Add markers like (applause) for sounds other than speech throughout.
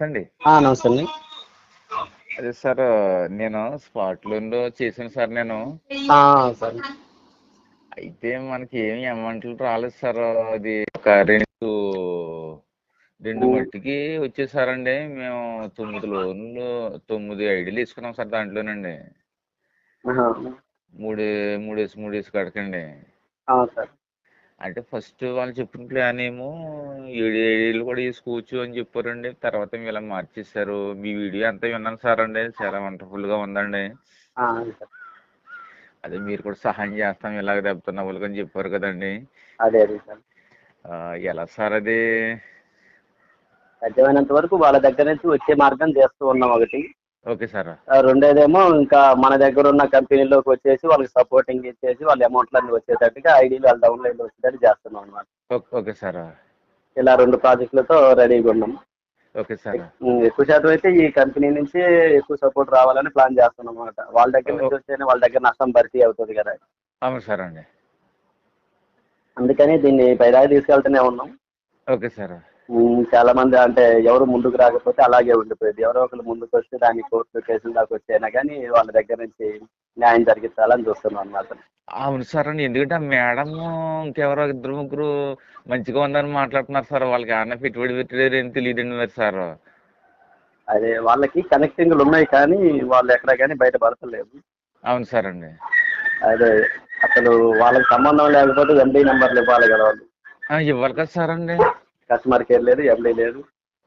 నమస్తే అండి నమస్తే అండి అదే సార్ నేను స్పాట్ లోన్లో చేశాను సార్ నేను. సరే. అయితే మనకి ఏమి అమౌంట్లు రాలేదు సార్ అది ఒక రెండు రెండు మట్టికి వచ్చేసారండి. మేము తొమ్మిది లోన్లు తొమ్మిది ఐడీలు తీసుకున్నాం సార్ దాంట్లోనండి. మూడు మూడేసి మూడేసి కడకండి. ఆ, సరే. అంటే ఫస్ట్ వాళ్ళు చెప్పిన ప్లాన్ ఏమో ఏడు ఏడేళ్ళు కూడా వేసుకోవచ్చు అని చెప్పారండి. తర్వాత ఇలా మార్చేశారు. మీ వీడియో అంతా విన్నాను సార్ అండి. చాలా వండర్ఫుల్గా ఉందండి. అదే మీరు కూడా సహాయం చేస్తాం. ఇలాగ దెబ్బతున్న వాళ్ళకి అని చెప్పారు కదండి. అదే అదే సార్. ఆ, ఎలా సార్ అది? సాధ్యమైనంత వరకు వాళ్ళ దగ్గర నుంచి వచ్చే మార్గం చేస్తూ ఉన్నాం ఒకటి. Okay sir. రెండోదేమో ఇంకా మన దగ్గర ఉన్న కంపెనీలోకి వచ్చేసి వాళ్ళకి సపోర్టింగ్ ఇచ్చేసి వాళ్ళ అమౌంట్లు అన్ని వచ్చేటట్టుగా ఐడీలు వాళ్ళ డౌన్లైన్ వచ్చేటట్టు చేస్తున్నాం అనమాట ఓకే సార్. ఇలా రెండు ప్రాజెక్టులతో రెడీగా ఉన్నాం. Okay sir. ఎక్కువ శాతం అయితే ఈ కంపెనీ నుంచి ఎక్కువ సపోర్ట్ రావాలని ప్లాన్ చేస్తున్నాం అనమాట వాళ్ళ దగ్గర నుంచి వస్తేనే వాళ్ళ దగ్గర నష్టం భర్తీ అవుతుంది కదా. అవును సార్ అండి. అందుకని దీన్ని పైదాకా తీసుకెళ్తూనే ఉన్నాం. Okay sir. చాలా మంది అంటే ఎవరు ముందుకు రాకపోతే అలాగే ఉండిపోయేది. ఎవరో ఒకరు ముందుకు వస్తే దాన్ని కోర్టు కేసుల దాకా వచ్చైనా కానీ వాళ్ళ దగ్గర నుంచి న్యాయం జరిగించాలని చూస్తున్నాం అన్నమాట. అవును సార్ అండి ఎందుకంటే ఆ మేడం ఇంకెవరో ఇద్దరు ముగ్గురు మంచిగా ఉందని మాట్లాడుతున్నారు సార్. వాళ్ళకి ఏమన్నా పెట్టుబడి పెట్టారు ఏం తెలియదండి మరి సార్. అదే వాళ్ళకి కనెక్టింగ్లు ఉన్నాయి కానీ వాళ్ళు ఎక్కడ కానీ బయట పడతలేదు అవును సార్ అండి. అదే అసలు వాళ్ళకి సంబంధం లేకపోతే ఎండీ నెంబర్లు ఇవ్వాలి కదా వాళ్ళు. ఇవ్వాలి కదా సార్ అండి. కస్టమర్ కేర్ లేదు ఎండీ లేదు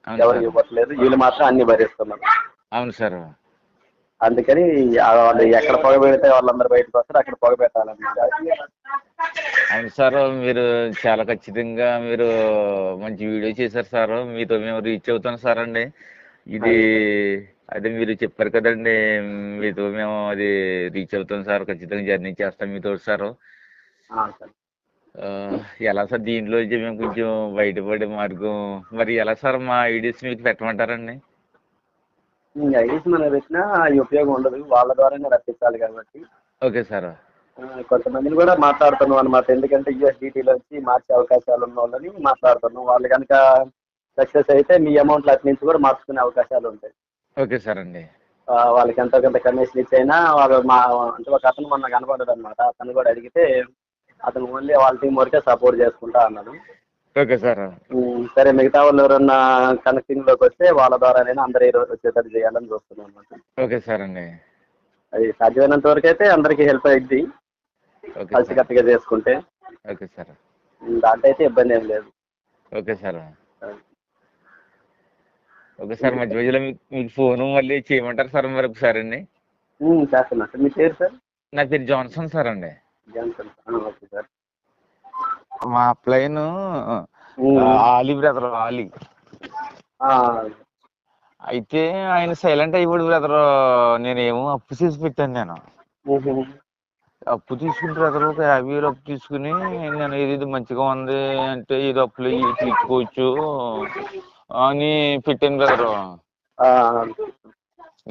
ఎవరు ఇవ్వట్లేదు. వీళ్ళు మాత్రం అన్ని భరిస్తున్నారు. అవును సార్. అందుకని వాళ్ళు ఎక్కడ పొగ పెడితే వాళ్ళందరూ బయటకు వస్తారు అక్కడ పొగ పెట్టాలన్నమాట అవును సార్ మీరు చాలా ఖచ్చితంగా మీరు మంచి వీడియో చేశారు సార్. మీతో మేము రీచ్ అవుతాం సార్ అండి. ఇది అదే మీరు చెప్పారు కదండి మీతో మేము అది రీచ్ అవుతాం సార్. ఖచ్చితంగా జర్నీ చేస్తాం మీతో సార్. ఎలా సార్ దీంట్లో మేము కొంచెం బయటపడే మార్గం? మరి ఎలా సార్ మా ఐడీస్ మీకు పెట్టమంటారండి? ఐడీస్ మనం పెట్టినా ఉపయోగం ఉండదు. వాళ్ళ ద్వారానే రప్పించాలి కాబట్టి. Okay sir. కొంతమందిని కూడా మాట్లాడుతున్నాం అనమాట ఎందుకంటే యూఎస్డిటీలో వచ్చి మార్చే అవకాశాలు ఉన్న వాళ్ళని మాట్లాడుతున్నాం. వాళ్ళు కనుక సక్సెస్ అయితే మీ అమౌంట్లు అటు నుంచి కూడా మార్చుకునే అవకాశాలు ఉంటాయి. ఓకే సార్ అండి. వాళ్ళకి ఎంతో కొంత కమిషన్ ఇచ్చైనా వాళ్ళు మా అంటే ఒక అతను మొన్న కనపడ్డాడు అనమాట అతను కూడా అడిగితే అతను ఓన్లీ వాళ్ళ టీం వరకే సపోర్ట్ చేసుకుంటా అన్నాడు. Okay sir. సరే మిగతా వాళ్ళు ఎవరన్నా కనెక్టింగ్లోకి వస్తే వాళ్ళ ద్వారానైనా అందరూ ఈ రోజు వచ్చేటట్టు చేయాలని చూస్తున్నాం అనమాట ఓకే సార్ అండి. అది సాధ్యమైనంత వరకు అయితే అందరికీ హెల్ప్ సార్. కలిసికట్టుగా చేసుకుంటే. Okay sir. దాంట్లో అయితే ఇబ్బంది ఏం లేదు. Okay sir. ఓకే సార్ మధ్య మధ్యలో మీకు ఫోను మళ్ళీ చేయమంటారు సార్ మరి ఒకసారి అండి? చేస్తున్నా సార్. మీ పేరు సార్? నా పేరు జాన్సన్ సార్ అండి. జాన్సన్. మా అప్లైన్ ఉమ్, ఆలీ బ్రదర్ ఆలీ. అయితే ఆయన సైలెంట్ అయిపోడు బ్రదర్ నేనేమో అప్పు చేసి పెట్టాను నేను. అప్పు తీసుకుని బ్రదర్ ఒక యాభై వేలు అప్పు తీసుకుని నేను ఇది ఇది మంచిగా ఉంది అంటే ఇది అప్పులు తీసుకోవచ్చు అని పెట్టాను బ్రదర్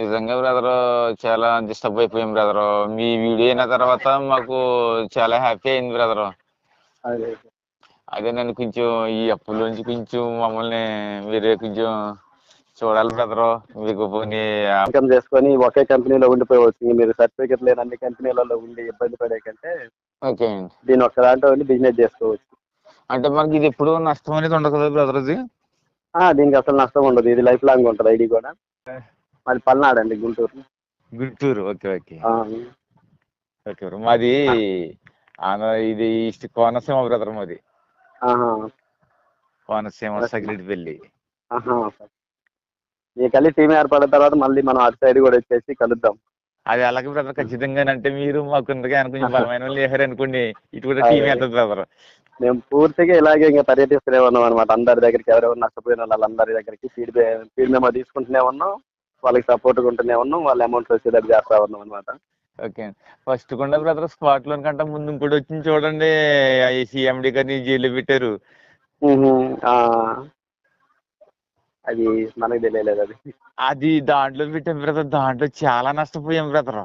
నిజంగా బ్రదర్ చాలా డిస్టర్బ్ అయిపోయాం బ్రదర్ మీ వీడియో అయిన తర్వాత మాకు చాలా హ్యాపీ అయింది బ్రదర్ అదే. నన్ను కొంచెం ఈ అప్పులోంచి కొంచెం మమ్మల్ని మీరే కొంచెం చూడాలి బ్రదర్. మీకు పోనీ ఇన్కమ్ చేసుకొని ఒకే కంపెనీలో ఉండిపోవచ్చు. మీరు సర్టిఫికెట్ లేని అన్ని కంపెనీలలో ఉండి ఇబ్బంది పడే కంటే ఓకే అండి. దీని ఒక్క దాంట్లో ఉండి బిజినెస్ చేసుకోవచ్చు. అంటే మనకి ఇది ఎప్పుడు నష్టం అనేది ఉండదు కదా బ్రదర్ ఇది? ఆ, దీనికి అసలు నష్టం ఉండదు. ఇది లైఫ్ లాంగ్ ఉంటుంది ఐడి కూడా. మరి పల్నాడు అండి Guntur. Guntur. Okay okay. Okay మాది ఇది ఈస్ట్ కోనసీమ బ్రదర్ మాది. కోనసీమ ఆహా. ఈ కలిసి టీం ఏర్పడిన తర్వాత మళ్ళీ మనం అటు సైడ్ కూడా వచ్చేసి కలుద్దాం. అది అలాగే బ్రదర్ ఖచ్చితంగా అంటే మీరు మాకు కొంచెం (laughs) బలమైన వాళ్ళు వేసారు అనుకోండి. ఇటు కూడా టీం వెళ్తుంది బ్రదర్. మేము పూర్తిగా ఇలాగే ఇంకా పర్యటిస్తూనే ఉన్నాం అనమాట అందరి దగ్గరికి ఎవరెవరు నష్టపోయిన వాళ్ళందరి దగ్గరికి ఫీడ్ ఫీడ్ మేము తీసుకుంటూనే ఉన్నాం. వాళ్ళకి సపోర్ట్గా ఉంటూనే ఉన్నాం. వాళ్ళ అమౌంట్ వచ్చేటట్టు చేస్తా ఉన్నాం అనమాట ఓకే. ఫస్ట్ కొండ బ్రదర్ స్పాట్ లోన్ కంటే ముందు ఇంకోటి వచ్చింది చూడండి. సిఎండి గారిని జైలు పెట్టారు. అది మనకు తెలియలేదు అది. అది దాంట్లో పెట్టాం బ్రదర్. దాంట్లో చాలా నష్టపోయాం బ్రదర్.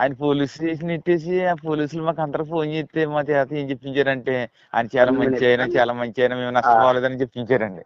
ఆయన పోలీస్ స్టేషన్ ఎట్టేసి ఆ పోలీసులు మాకు అందరూ ఫోన్ చేస్తే మా చేత ఏం చెప్పించారంటే ఆయన చాలా మంచి ఆయన చాలా మంచి ఆయన మేము నష్టపోలేదని చెప్పించారండి.